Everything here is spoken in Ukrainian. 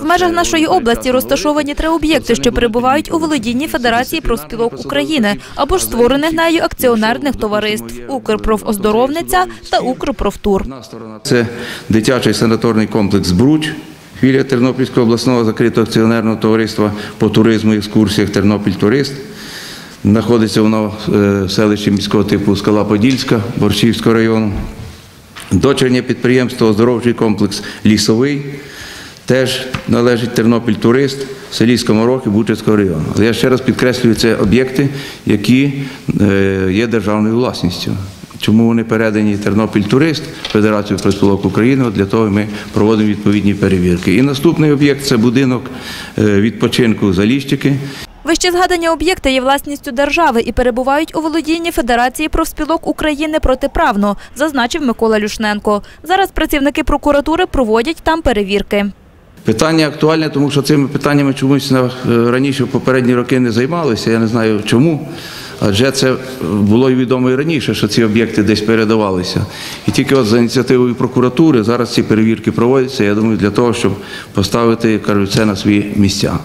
В межах нашої області розташовані три об'єкти, що перебувають у володінні Федерації профспілок України або ж створених нею акціонерних товариств «Укрпрофоздоровниця» та «Укрпрофтур». Це дитячий санаторний комплекс «Бруч», філія Тернопільського обласного закритого акціонерного товариства по туризму і екскурсіях «Тернопіль Турист». Знаходиться воно е, в селищі міського типу Скала Подільська Борщівського району. Дочернє підприємство оздоровчий комплекс Лісовий. Теж належить Тернопіль Турист в селі Скоморохи Бучацького району. Але я ще раз підкреслюю, це об'єкти, які е, є державною власністю. Чому вони передані Тернопіль Турист, Федерацію профспілок України, для того ми проводимо відповідні перевірки. І наступний об'єкт це будинок е, відпочинку Заліщики. Вище згадані об'єкти є власністю держави і перебувають у володінні Федерації профспілок України протиправно, зазначив Микола Люшненко. Зараз працівники прокуратури проводять там перевірки. Питання актуальне, тому що цими питаннями чомусь е, раніше в попередні роки не займалися. Я не знаю чому. Адже це було відомо і раніше, що ці об'єкти десь передавалися. І тільки от за ініціативою прокуратури зараз ці перевірки проводяться, я думаю, для того, щоб поставити, кажуть, це на свої місця.